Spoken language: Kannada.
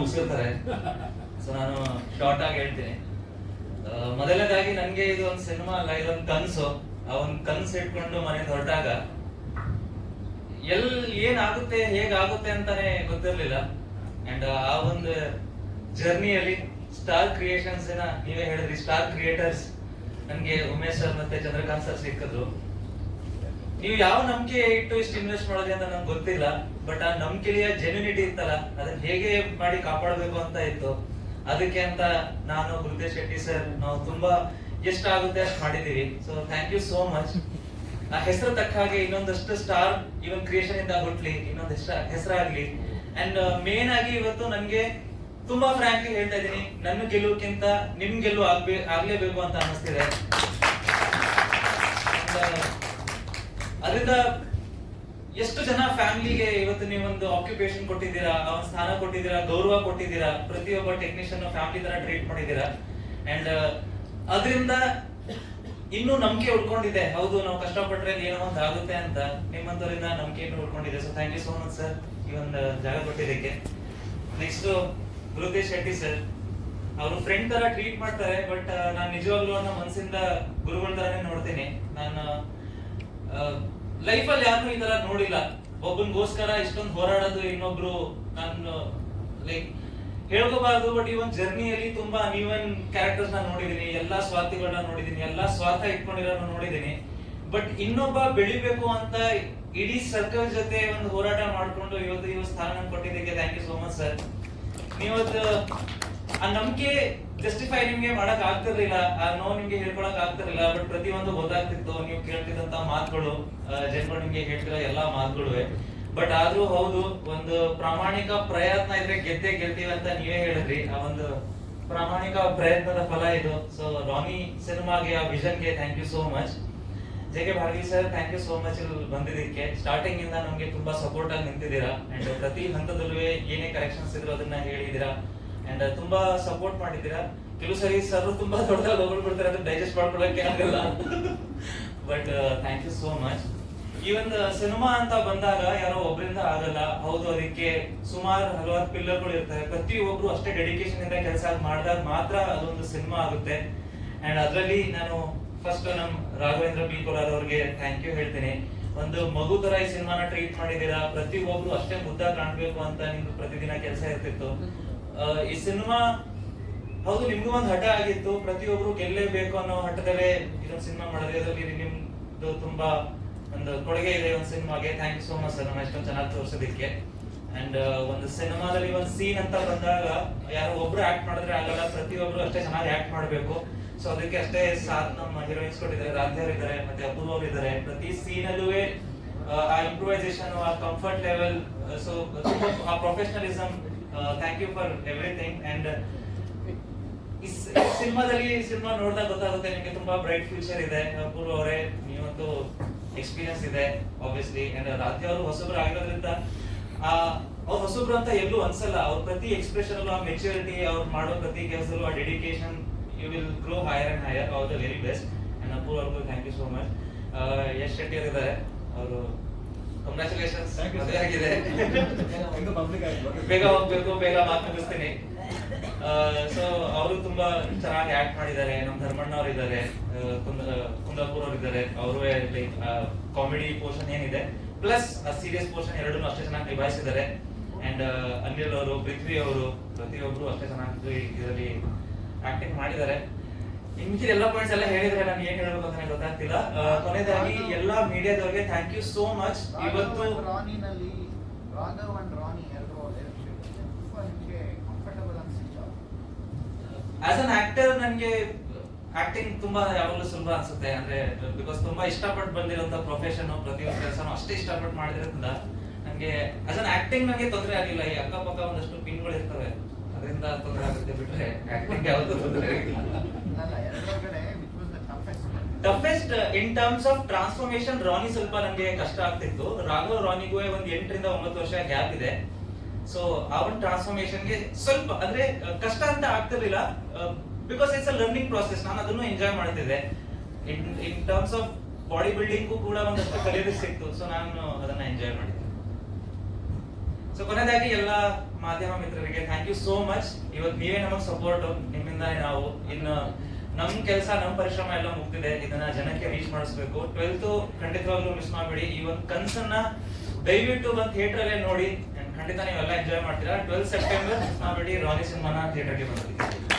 ಮುಗಿಸಿರ್ತಾರೆ ಸೊ ನಾನು ಶಾರ್ಟ್ ಆಗಿ ಹೇಳ್ತೀನಿ. ಮೊದಲನೇದಾಗಿ ನನಗೆ ಇದು ಒಂದು ಸಿನಿಮಾ ಅಲ್ಲ ಇದೊಂದು ಕನ್ಸು. ಆ ಒಂದು ಕನ್ಸು ಇಟ್ಕೊಂಡು ಮನೆ ಹೊರಟಾಗ ಎಲ್, ಏನಾಗುತ್ತೆ, ಹೇಗಾಗುತ್ತೆ ಅಂತಾನೆ ಗೊತ್ತಿರ್ಲಿಲ್ಲ. ಅಂಡ್ ಆ ಒಂದು ಜರ್ನಿಯಲ್ಲಿ ಸ್ಟಾರ್ ಕ್ರಿಯೇಷನ್ಸ್ ಏನ ನೀವೇ ಹೇಳಿದ್ರಿ ಸ್ಟಾರ್ ಕ್ರಿಯೇಟರ್ಸ್ ನನಗೆ ಉಮೇಶ್ ಸರ್ ಮತ್ತೆ ಚಂದ್ರಕಾಂತ್ ಸರ್ ಸಿಕ್ಕಿದ್ರು. ನೀವು ಯಾವ ನಂಬಿಕೆ ಇಟ್ಟು ಇಷ್ಟು ಇನ್ವೆಸ್ಟ್ ಮಾಡೋದು ಅಂತ ನಂಗೆ ಗೊತ್ತಿಲ್ಲ ಬಟ್ ಆ ನಂಬಿಕೆಯ ಜೆನ್ಯುನಿಟಿ ಇತ್ತಲ್ಲ ಅದನ್ನ ಹೇಗೆ ಮಾಡಿ ಕಾಪಾಡಬೇಕು ಅಂತ ಇತ್ತು. ಅದಕ್ಕೆ ಅಂತ ನಾನು ಗುರುದೇಶ್ ಶೆಟ್ಟಿ ಸರ್ ನಾವು ತುಂಬಾ ಎಷ್ಟಾಗುತ್ತೆ ಅಷ್ಟು ಮಾಡಿದೀವಿ so thank you so much ಆ ಹೆಸರು ತಕ್ಕ ಹಾಗೆ ಇನ್ನೊಂದಷ್ಟು ಸ್ಟಾರ್ ಇವನ್ ಕ್ರಿಯೇಷನ್ ಇಂದ ಹುಟ್ಲಿ ಇನ್ನೊಂದಷ್ಟು ಹೆಸರಾಗ್ಲಿ ಅಂಡ್ ಮೇನ್ ಆಗಿ ಇವತ್ತು ನನ್ಗೆ ತುಂಬಾ ಫ್ರಾಂಕ್ಲಿ ಹೇಳ್ತಾ ಇದೀನಿ ನನ್ನ ಗೆಲುವಕ್ಕಿಂತ ನಿಮ್ ಗೆಲುವು ಆಗ್ಬೇ ಆಗ್ಲೇಬೇಕು ಅಂತ ಅನಿಸ್ತಿದೆ And, ಅದರಿಂದ ಎಷ್ಟು ಜನ ಫ್ಯಾಮಿಲಿಗೆ ಇವತ್ತು ನೀವೊಂದು ಆಕ್ಯುಪೇಷನ್ ಕೊಟ್ಟಿದ್ದೀರಾ ಆ ಸ್ಥಾನ ಕೊಟ್ಟಿದ್ದೀರಾ, ಗೌರವ ಕೊಟ್ಟಿದ್ದೀರಾ, ಪ್ರತಿಯೊಬ್ಬ ಟೆಕ್ನಿಷಿಯನ್ ಫ್ಯಾಮಿಲಿ ತರ ಟ್ರೀಟ್ ಮಾಡಿದ್ದೀರಾ? ಅಂಡ್ ಅದರಿಂದ ಇನ್ನೂ ನಂಬಿಕೆ ಉಳ್ಕೊಂಡಿದೆ. ಹೌದು, ನಾವು ಕಷ್ಟಪಟ್ರೆ ಏನೋ ಒಂದು ಆಗುತ್ತೆ ಅಂತ ನಿಮ್ಮಂತವರಿಂದ ನಂಬಿಕೆಯನ್ನು ಉಳ್ಕೊಂಡಿದೆ. So thank you so much sir ಈ ಒಂದು ಜಾಗ ಕೊಟ್ಟಿದ್ದಕ್ಕೆ. ನೆಕ್ಸ್ಟ್ ಗುರುತೇಶ್ ಶೆಟ್ಟಿ ಸರ್ ಅವರು ಫ್ರೆಂಡ್ ತರ ಟ್ರೀಟ್ ಮಾಡ್ತಾರೆ ಬಟ್ ನಾನು ನಿಜವಾಗ್ಲೂ ಅನ್ನೋ ಮನಸ್ಸಿಂದ ಗುರುಗಳ ತರನೇ ನೋಡ್ತೀನಿ. ನಾನು ಲೈಫಲ್ಲಿ ಯಾರು ಈ ತರ ನೋಡಿಲ್ಲ. ಒಬ್ಬನಿಗೋಸ್ಕರ ಇಷ್ಟೊಂದು ಹೋರಾಡೋದು ಇನ್ನೊಬ್ರು ನಾನು ಲೈಕ್ ಹೇಳ್ಕೋಬಾರ್ದು ಬಟ್ ಈ ಒಂದು ಜರ್ನಿಯಲ್ಲಿ ತುಂಬಾ ನೀವನ್ ಕ್ಯಾರೆಕ್ಟರ್ಸ್ ನಾನು ನೋಡಿದೀನಿ, ಎಲ್ಲಾ ಸ್ವಾರ್ಥಿಗಳನ್ನ ನೋಡಿದೀನಿ, ಎಲ್ಲಾ ಸ್ವಾರ್ಥ ಇಟ್ಕೊಂಡಿರೋ ನೋಡಿದೀನಿ. ಬಟ್ ಇನ್ನೊಬ್ಬ ಬೆಳಿಬೇಕು ಅಂತ ಇಡೀ ಸರ್ಕಲ್ ಜೊತೆ ಒಂದು ಹೋರಾಟ ಮಾಡ್ಕೊಂಡು ಇವತ್ತು ಇವತ್ತು ಸ್ಥಾನ ಕೊಟ್ಟಿದ್ದಕ್ಕೆ thank you so much sir ನೀವತ್ತು ಆ ನಂಬಿಕೆ ಜಸ್ಟಿಫೈ ನಿಮ್ಗೆ ಮಾಡಕ್ ಆಗ್ತಿರ್ಲಿಲ್ಲ, ಆ ನೋ ನಿಮ್ಗೆ ಹೇಳ್ಕೊಳಕ್ ಆಗ್ತಿರ್ಲಿಲ್ಲ ಬಟ್ ಪ್ರತಿಯೊಂದು ಗೊತ್ತಾಗ್ತಿತ್ತು, ನೀವು ಕೇಳ್ತಿದ್ದಂತ ಮಾತುಗಳು ಜನರು ನಿಮ್ಗೆ ಹೇಳ್ತಿರೋ ಎಲ್ಲಾ ಮಾತುಗಳು ಬಟ್ ಆದ್ರೂ ಹೌದು, ಒಂದು ಪ್ರಾಮಾಣಿಕ ಪ್ರಯತ್ನ ಇದ್ರೆ ಗೆದ್ದೆ ಗೆಲ್ತೀವಿ ಅಂತ ನೀವೇ ಹೇಳಿದ್ರಿ. ಆ ಒಂದು ಪ್ರಾಮಾಣಿಕ ಪ್ರಯತ್ನದ ಫಲ ಇದು. ಸೊ ರಾನಿ ಸಿನಿಮಾಗೆ ಆ ವಿಷನ್ಗೆ thank you so much J K Bhargi sir thank you so much ಇಲ್ಲಿ ಬಂದಿದ್ದಕ್ಕೆ. ಸ್ಟಾರ್ಟಿಂಗ್ ಇಂದ ನಮ್ಗೆ ತುಂಬಾ ಸಪೋರ್ಟ್ ಆಗಿ ನಿಂತಿದ್ದೀರಾ. ಅಂಡ್ ಪ್ರತಿ ಹಂತದಲ್ಲೂ ಏನೇ ಕರೆಕ್ಷನ್ಸ್ ಇದ್ರು ಅದನ್ನ ಹೇಳಿದೀರಾ ಅಂಡ್ ತುಂಬಾ ಸಪೋರ್ಟ್ ಮಾಡಿದ್ದೀರಾ? ಕೆಲವು ಸರಿ ಸರ್ ತುಂಬಾ ದೊಡ್ಡದಾಗಿ ಹೋಗ್ಬಿಡ್ತಾರೆ ಅದನ್ನ ಡೈಜೆಸ್ಟ್ ಮಾಡ್ಕೊಳ್ಳೋಕೆ ಆಗಲ್ಲ. But thank you so much ಈ ಒಂದು ಸಿನಿಮಾ ಅಂತ ಬಂದಾಗ ಯಾರೋ ಒಬ್ಬರಿಂದ ಆಗಲ್ಲ. ಹೌದು, ಅದಕ್ಕೆ ಸುಮಾರು ಹಲವಾರು ಪಿಲ್ಲರ್ಗಳು ಇರ್ತವೆ ಪ್ರತಿಯೊಬ್ರು ಅಷ್ಟೇ ಡೆಡಿಕೇಶನ್ ಇಂದ ಕೆಲಸ ಮಾಡಿದಾಗ ಮಾತ್ರ ಅದೊಂದು ಸಿನಿಮಾ ಆಗುತ್ತೆ. ಅಂಡ್ ಅದರಲ್ಲಿ ನಾನು ಫಸ್ಟ್ ನಮ್ ರಾಘವೇಂದ್ರ ಕೋಲಾರ್ ಅವ್ರಿಗೆ ಥ್ಯಾಂಕ್ ಯು ಹೇಳ್ತೀನಿ. ಒಂದು ಮಗು ತರ ಈ ಸಿನಿಮಾನ ಟ್ರೀಟ್ ಮಾಡಿದೀರಾ ಪ್ರತಿಯೊಬ್ರು ಅಷ್ಟೇ ಮುದ್ದ ಕಾಣ್ಬೇಕು ಅಂತ ನಿಮ್ದು ಪ್ರತಿದಿನ ಕೆಲಸ ಇರ್ತಿತ್ತು. ಈ ಸಿನಿಮಾ, ಹೌದು, ನಿಮ್ಗೂ ಒಂದು ಹಠ ಆಗಿತ್ತು. ಪ್ರತಿಯೊಬ್ರು ಗೆಲ್ಲೇಬೇಕು ಅನ್ನೋ ಹಠದಲ್ಲೇ ಇದೊಂದು ಸಿನಿಮಾ ಮಾಡಿದ್ರೆ ಅದರಲ್ಲಿ ನಿಮ್ದು ತುಂಬಾ ಒಂದು ಕೊಡುಗೆ ಇದೆ ಒಂದು ಸಿನಿಮಾಗೆ. Thank you so much sir ನಮ್ಮ ಎಷ್ಟೊಂದು ಚೆನ್ನಾಗಿ ತೋರಿಸೋದಕ್ಕೆ. ಅಂಡ್ ಒಂದು ಸಿನಿಮಾದಲ್ಲಿ ಒಂದು ಸೀನ್ ಅಂತ ಬಂದಾಗ ಯಾರೋ ಒಬ್ರು ಆಕ್ಟ್ ಮಾಡಿದ್ರೆ ಆಗಲ್ಲ. ಪ್ರತಿಯೊಬ್ರು ಅಷ್ಟೇ ಚೆನ್ನಾಗಿ ಆಕ್ಟ್ ಮಾಡಬೇಕು. ಸೊ ಅದಕ್ಕೆ ಅಷ್ಟೇ ಸಾಥ್ ನಮ್ಮ ಹೀರೋಯಿನ್ಸ್ ಕೊಟ್ಟಿದ್ದಾರೆ. ರಾಧ್ಯವ್ರು ಇದ್ದಾರೆ, ಮತ್ತೆ ಅಪೂರ್ವ ಇದ್ದಾರೆ. ಪ್ರತಿ ಸೀನಲ್ಲೂ ಆ ಇಂಪ್ರೂವೈಸೇಷನ್ ಆ ಕಂಫರ್ಟ್ ಲೆವೆಲ್ ಸೊ ಆ professionalism thank you for everything and ಈ ಸಿನಿಮಾದಲ್ಲಿ ಸಿನಿಮಾ ನೋಡಿದಾಗ ಗೊತ್ತಾಗುತ್ತೆ ನಿಮಗೆ ತುಂಬಾ ಬ್ರೈಟ್ ಫ್ಯೂಚರ್ ಇದೆ. ಅಪೂರ್ವ ಅವರೇ ನೀವಂತೂ ಎಕ್ಸ್ಪೀರಿಯನ್ಸ್ ಇದೆ ಆಬ್ವಿಯಸ್ಲಿ ಅಂಡ್ ರಾಧ್ಯ ಅವರು ಹೊಸಬ್ರು ಆಗಿರೋದ್ರಿಂದ ಅವ್ರು ಹೊಸಬ್ರು ಅಂತ ಎಲ್ಲೂ ಅನ್ಸಲ್ಲ. ಅವ್ರ ಪ್ರತಿ ಎಕ್ಸ್ಪ್ರೆಷನ್ ಅಲ್ಲೂ ಆ ಮೆಚುರಿಟಿ ಅವ್ರು ಮಾಡೋ ಪ್ರತಿ ಕೆಲಸದಲ್ಲೂ ಆ dedication you will grow higher and higher ಅವ್ರ ದ ವೆರಿ ಬೆಸ್ಟ್ ಅಂಡ್ ಅಪೂರ್ ಅವ್ರಿಗೂ thank you so much Yash Shetty ಇದ್ದಾರೆ ಅವರು you, ಮದುವೆ ಆಗಿದೆ. ಬೇಗ ಹೋಗ್ಬೇಕು ಬೇಗ ಮಾತಾಡಿಸ್ತೀನಿ. ಸೊ ಅವರು ತುಂಬಾ ಚೆನ್ನಾಗಿ ಆಕ್ಟ್ ಮಾಡಿದ್ದಾರೆ. ನಮ್ಮ ಧರ್ಮಣ್ಣ ಅವರು ಇದ್ದಾರೆ. ಕುಂದಾಪುರ್ ಅವ್ರು ಇದ್ದಾರೆ. ಅವರು ಲೈಕ್ ಕಾಮಿಡಿ ಪೋರ್ಷನ್ ಏನಿದೆ. ಪ್ಲಸ್ ಸೀರಿಯಸ್ ಪೋರ್ಷನ್ ಎರಡನ್ನೂ ಅಷ್ಟೇ ಚೆನ್ನಾಗಿ ನಿಭಾಯಿಸಿದ್ದಾರೆ. ಅಂಡ್ ಅನಿಲ್ ಅವರು ಪೃಥ್ವಿ ಅವರು ಪ್ರತಿಯೊಬ್ರು ಅಷ್ಟೇ ಚೆನ್ನಾಗಿ ಇದರಲ್ಲಿ ಆಕ್ಟಿಂಗ್ ಮಾಡಿದ್ದಾರೆ. ಇನ್ಕಿದ ಎಲ್ಲ ಪಾಯಿಂಟ್ಸ್ ಎಲ್ಲ ಹೇಳಿದ್ರೆ ನಾನು ಏನ್ ಹೇಳಬೇಕು ಅಂತ ಗೊತ್ತಾಗ್ತಿಲ್ಲ. ಕೊನೆಯದಾಗಿ ಎಲ್ಲಾ ಮೀಡಿಯಾದವ್ರಿಗೆ ಥ್ಯಾಂಕ್ ಯು ಸೋ ಮಚ್ ಇವತ್ತು ರಾನಿನಲ್ಲಿ ರಾಘವ್ ಅಂಡ್ ರಾನಿ ಎರಡು ತುಂಬಾ ನಿಮಗೆ ಕಂಫರ್ಟಬಲ್ ಅನ್ಸಿತ್ತು. ಆಸ್ ಅನ್ ಆಕ್ಟರ್ ನನಗೆ ಆಕ್ಟಿಂಗ್ ತುಂಬಾ ಯಾವಾಗಲೂ ಸುಲಭ ಅನ್ಸುತ್ತೆ. ಅಂದ್ರೆ ಬಿಕಾಸ್ ತುಂಬಾ ಇಷ್ಟಪಟ್ಟು ಬಂದಿರೋಂಥ ಪ್ರೊಫೆಷನ್ ಪ್ರತಿಯೊಂದು ಕೆಲಸನೂ ಅಷ್ಟೇ ಇಷ್ಟಪಟ್ಟು ಮಾಡಿದ್ರಿಂದ ನನಗೆ ಆಸ್ ಅನ್ ಆಕ್ಟಿಂಗ್ ನನಗೆ ತೊಂದರೆ ಆಗಿಲ್ಲ ಈ ಅಕ್ಕಪಕ್ಕ ಒಂದಷ್ಟು ಪಿನ್ಗಳು ಇರ್ತವೆ ಅದರಿಂದ ತೊಂದರೆ ಆಗುತ್ತೆ ಬಿಟ್ರೆ ಆಕ್ಟಿಂಗ್ ಯಾವತ್ತೂ ತೊಂದರೆ ಆಗಿಲ್ಲ toughest in terms of transformation Rani ಸ್ವಲ್ಪ ನನಗೆ ಕಷ್ಟ ಆಗ್ತಿತ್ತು. ರಾಘವ್ ರಾನಿಗೂ ಒಂದು ಎಂಟರಿಂದ ಒಂಬತ್ತು ವರ್ಷ ಗ್ಯಾಪ್ ಇದೆ. ಸೊ ಆ ಒಂದು ಟ್ರಾನ್ಸ್ಫಾರ್ಮೇಶನ್ಗೆ ಸ್ವಲ್ಪ, ಅಂದ್ರೆ ಕಷ್ಟ ಅಂತ ಆಗ್ತಿರ್ಲಿಲ್ಲ because it's a learning process ನಾನು ಅದನ್ನು ಎಂಜಾಯ್ ಮಾಡ್ತಿದ್ದೆ. In in terms of body building ಕೂಡ ಒಂದಷ್ಟು ಕಲಿಯೋದಕ್ಕೆ ಸಿಕ್ತು. ಸೊ ನಾನು ಅದನ್ನ ಎಂಜಾಯ್ ಮಾಡಿದ್ದೆ. ಸೊ ಕೊನೆಯದಾಗಿ ಎಲ್ಲ ಮಾಧ್ಯಮ ಮಿತ್ರರಿಗೆ ಥ್ಯಾಂಕ್ ಯು ಸೋ ಮಚ್ ಇವತ್ತು ನೀವೇ ನಮಗೆ ಸಪೋರ್ಟ್ ನಿಮ್ಮಿಂದ ನಾವು ಇನ್ನು ನಮ್ಮ ಕೆಲಸ ನಮ್ಮ ಪರಿಶ್ರಮ ಎಲ್ಲ ಮುಗ್ದಿದೆ. ಇದನ್ನ ಜನಕ್ಕೆ ರೀಚ್ ಮಾಡಿಸ್ಬೇಕು. ಟ್ವೆಲ್ತ್ ಖಂಡಿತವಾಗ್ಲೂ ಮಿಸ್ ಮಾಡಬೇಡಿ. ಈ ಒಂದು ಕನ್ಸನ್ನ ದಯವಿಟ್ಟು ಒಂದು ಥಿಯೇಟರ್ ಅಲ್ಲೇ ನೋಡಿ. ಖಂಡಿತ ನೀವೆಲ್ಲ ಎಂಜಾಯ್ ಮಾಡ್ತೀರಾ. ಟ್ವೆಲ್ತ್ ಸೆಪ್ಟೆಂಬರ್ ಮಿಸ್ ಮಾಡಬೇಡಿ ರಾನಿ ಸಿನಿಮಾನ ಥಿಯೇಟರ್ಗೆ ಬಂದಿದ್ದೀವಿ